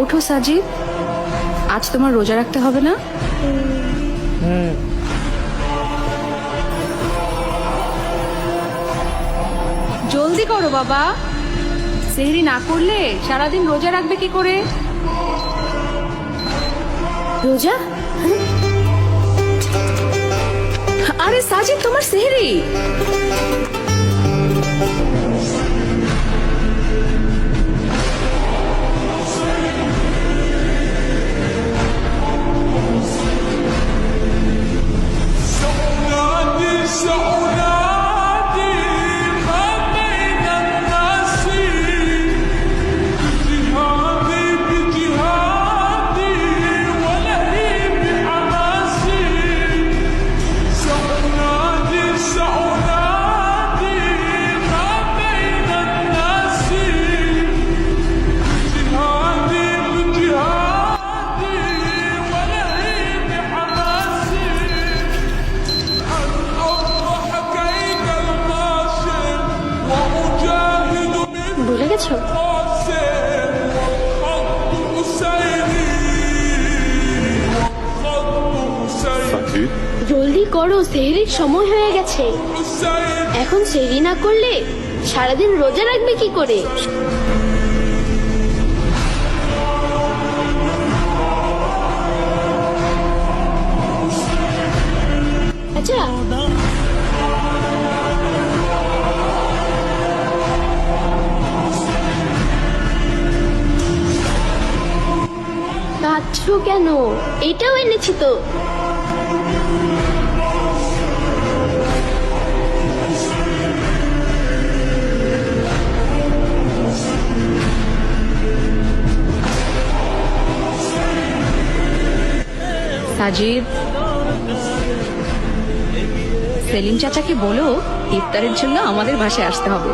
ওঠো সাজিদ। আজ তোমার রোজা রাখতে হবে না? জলদি করো বাবা। সেহরি না করলে সারাদিন রোজা রাখবে কি করে? রোজা? আরে সাজিদ, তোমার সেহরি ভুলে গেছো? জলদি করো সেহরির সময় হয়ে গেছে। এখন সেহরি না করলে সারাদিন রোজা রাখবে কি করে? আচ্ছা কাঁদছো কেন? এটাও এনেছি তো। সাজিদ সেলিম চাচাকে বলো, ইফতারের জন্য আমাদের বাসায় আসতে হবে।